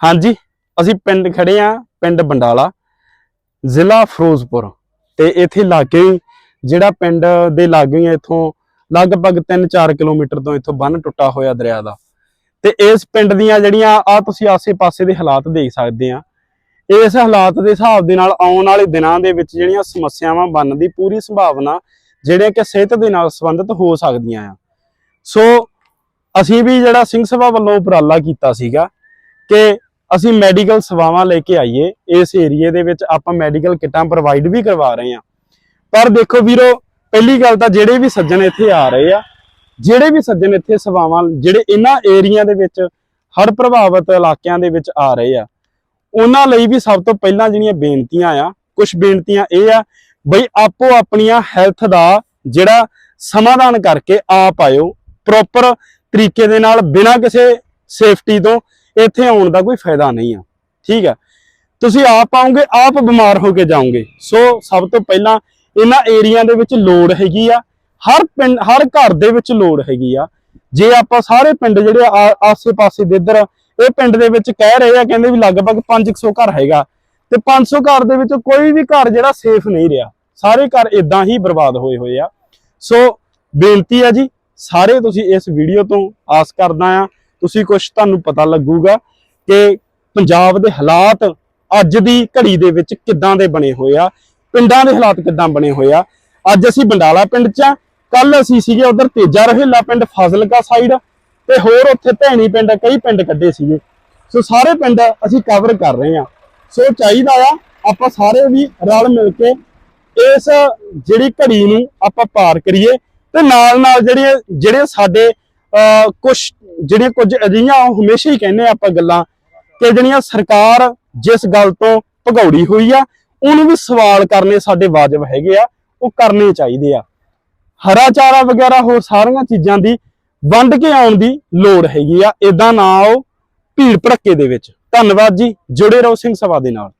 ਹਾਂਜੀ, ਅਸੀਂ ਪਿੰਡ ਖੜੇ ਆ ਪਿੰਡ ਬੰਡਾਲਾ, ਜ਼ਿਲ੍ਹਾ ਫਿਰੋਜ਼ਪੁਰ ਤੇ ਇੱਥੇ ਲਾਗੇ ਜਿਹੜਾ ਪਿੰਡ ਦੇ ਲਾਗੇ ਹੀ ਇੱਥੋਂ ਲਗਭਗ 3-4 ਕਿਲੋਮੀਟਰ ਤੋਂ ਇੱਥੋਂ ਬੰਨ ਟੁੱਟਾ ਹੋਇਆ ਦਰਿਆ ਦਾ। ਤੇ ਇਸ ਪਿੰਡ ਦੀਆਂ ਜਿਹੜੀਆਂ ਆ ਤੁਸੀਂ ਆਸੇ-ਪਾਸੇ ਦੇ ਹਾਲਾਤ ਦੇਖ ਸਕਦੇ ਆ ਇਸ ਹਾਲਾਤ ਦੇ ਹਿਸਾਬ ਦੇ ਨਾਲ ਆਉਣ ਵਾਲੇ ਦਿਨਾਂ ਦੇ ਵਿੱਚ ਜਿਹੜੀਆਂ ਸਮੱਸਿਆਵਾਂ ਬਣਨ ਦੀ ਪੂਰੀ ਸੰਭਾਵਨਾ, ਜਿਹੜੇ ਕਿ ਸਿਹਤ ਦੇ ਨਾਲ ਸੰਬੰਧਿਤ ਹੋ ਸਕਦੀਆਂ ਆ। ਸੋ, ਅਸੀਂ ਵੀ ਜਿਹੜਾ ਸਿੰਘ ਸਭਾ ਵੱਲੋਂ ਉਪਰਾਲਾ ਕੀਤਾ ਸੀਗਾ ਕਿ ਅਸੀਂ ਮੈਡੀਕਲ ਸੇਵਾਵਾਂ ਲੈ ਕੇ ਆਈਏ, ਇਸ ਏਰੀਏ ਦੇ ਵਿੱਚ ਆਪਾਂ ਮੈਡੀਕਲ ਕਿੱਟਾਂ ਪ੍ਰੋਵਾਈਡ ਵੀ ਕਰਵਾ ਰਹੇ ਹਾਂ। ਪਰ ਦੇਖੋ ਵੀਰੋ, ਪਹਿਲੀ ਗੱਲ ਤਾਂ ਜਿਹੜੇ ਵੀ ਸੱਜਣ ਇੱਥੇ ਆ ਰਹੇ ਆ, ਜਿਹੜੇ ਵੀ ਸੱਜਣ ਇੱਥੇ ਸੇਵਾਵਾਂ, ਜਿਹੜੇ ਇਹਨਾਂ ਏਰੀਆ ਦੇ ਵਿੱਚ ਹੜ੍ਹ ਪ੍ਰਭਾਵਿਤ ਇਲਾਕਿਆਂ ਦੇ ਵਿੱਚ ਆ ਰਹੇ ਆ, ਉਹਨਾਂ ਲਈ ਵੀ ਸਭ ਤੋਂ ਪਹਿਲਾਂ ਜਿਹੜੀਆਂ ਬੇਨਤੀਆਂ ਆ ਕੁਝ ਬੇਨਤੀਆਂ ਇਹ ਆ, ਬਈ ਆਪੋ ਆਪਣੀਆਂ ਹੈਲਥ ਦਾ ਜਿਹੜਾ ਸਮਾਧਾਨ ਕਰਕੇ ਆਪ ਆਇਓ ਪ੍ਰੋਪਰ ਤਰੀਕੇ ਦੇ ਨਾਲ ਬਿਨਾਂ ਕਿਸੇ ਸੇਫਟੀ ਤੋਂ ਇੱਥੇ ਆਉਣ ਦਾ ਕੋਈ ਫਾਇਦਾ ਨਹੀਂ ਆ। ਠੀਕ ਆ। ਤੁਸੀਂ ਆਪ ਆਉਂਗੇ ਆਪ ਬਿਮਾਰ ਹੋ ਕੇ ਜਾਓਗੇ। ਸੋ ਸਭ ਤੋਂ ਪਹਿਲਾਂ ਇਹਨਾਂ ਏਰੀਆ ਦੇ ਵਿੱਚ ਲੋੜ ਹੈਗੀ ਆ। ਹਰ ਪਿੰਡ, ਹਰ ਘਰ ਦੇ ਵਿੱਚ ਲੋੜ ਹੈਗੀ ਆ। ਜੇ ਆਪਾਂ ਸਾਰੇ ਪਿੰਡ ਜਿਹੜੇ ਆ- ਆਸੇ-ਪਾਸੇ ਦੇ ਇੱਧਰ ਇਹ ਪਿੰਡ ਦੇ ਵਿੱਚ ਕਹਿ ਰਹੇ ਆ, ਕਹਿੰਦੇ ਵੀ ਲਗਭਗ 500 ਘਰ ਹੈਗਾ। ਤੇ 500 ਘਰ ਦੇ ਵਿੱਚ ਕੋਈ ਵੀ ਘਰ ਜਿਹੜਾ ਸੇਫ ਨਹੀਂ ਰਿਹਾ। ਸਾਰੇ ਘਰ ਇਦਾਂ ਹੀ ਬਰਬਾਦ ਹੋਏ ਹੋਏ ਆ। ਸੋ ਬੇਨਤੀ ਆ ਜੀ, ਸਾਰੇ ਤੁਸੀਂ ਇਸ ਵੀਡੀਓ ਤੋਂ ਆਸ ਕਰਦਾ ਆ ਤੁਸੀਂ ਕੁਝ ਤੁਹਾਨੂੰ ਪਤਾ ਲੱਗੂਗਾ ਕਿ ਪੰਜਾਬ ਦੇ ਹਾਲਾਤ ਅੱਜ ਦੀ ਘੜੀ ਦੇ ਵਿੱਚ ਕਿੱਦਾਂ ਦੇ ਬਣੇ ਹੋਏ ਆ, ਪਿੰਡਾਂ ਦੇ ਹਾਲਾਤ ਕਿੱਦਾਂ ਬਣੇ ਹੋਏ ਆ। ਅੱਜ ਅਸੀਂ ਬੰਡਾਲਾ ਪਿੰਡ 'ਚ ਕੱਲ ਅਸੀਂ ਸੀਗੇ ਉਧਰ ਤੇਜਾ ਰਹੇਲਾ ਪਿੰਡ ਫਾਜ਼ਿਲਕਾ ਸਾਈਡ ਤੇ ਹੋਰ ਉੱਥੇ ਭੈਣੀ ਪਿੰਡ, ਕਈ ਪਿੰਡ ਕੱਢੇ ਸੀਗੇ। ਸੋ ਸਾਰੇ ਪਿੰਡ ਅਸੀਂ ਕਵਰ ਕਰ ਰਹੇ ਆ। ਸੋ ਚਾਹੀਦਾ ਆ, ਆਪਾਂ ਸਾਰੇ ਵੀ ਰਲ ਮਿਲ ਕੇ ਇਸ ਜਿਹੜੀ ਘੜੀ ਨੂੰ ਆਪਾਂ ਪਾਰ ਕਰੀਏ ਤੇ ਨਾਲ ਨਾਲ ਜਿਹੜੇ ਜਿਹੜੇ ਸਾਡੇ ਕੁਝ ਜਿਹੜੀਆਂ ਕੁਝ ਅਜਿਹੀਆਂ ਉਹ ਹਮੇਸ਼ਾ ਹੀ ਕਹਿੰਦੇ ਆ ਆਪਾਂ ਗੱਲਾਂ ਕਿ ਜਿਹੜੀਆਂ ਸਰਕਾਰ ਜਿਸ ਗੱਲ ਤੋਂ ਭਗੌੜੀ ਹੋਈ ਆ, ਉਹਨੂੰ ਵੀ ਸਵਾਲ ਕਰਨੇ ਸਾਡੇ ਵਾਜਬ ਹੈਗੇ ਆ, ਉਹ ਕਰਨੇ ਚਾਹੀਦੇ ਆ। ਹਰਾ ਚਾਰਾ ਵਗੈਰਾ ਹੋਰ ਸਾਰੀਆਂ ਚੀਜ਼ਾਂ ਦੀ ਵੰਡ ਕੇ ਆਉਣ ਦੀ ਲੋੜ ਹੈਗੀ ਆ। ਇਦਾਂ ਨਾ ਆਓ, ਭੀੜ ਭੜੱਕੇ ਦੇ ਵਿੱਚ। ਧੰਨਵਾਦ ਜੀ, ਜੁੜੇ ਰਹੋ ਸਿੰਘ ਸਭਾ ਦੇ ਨਾਲ।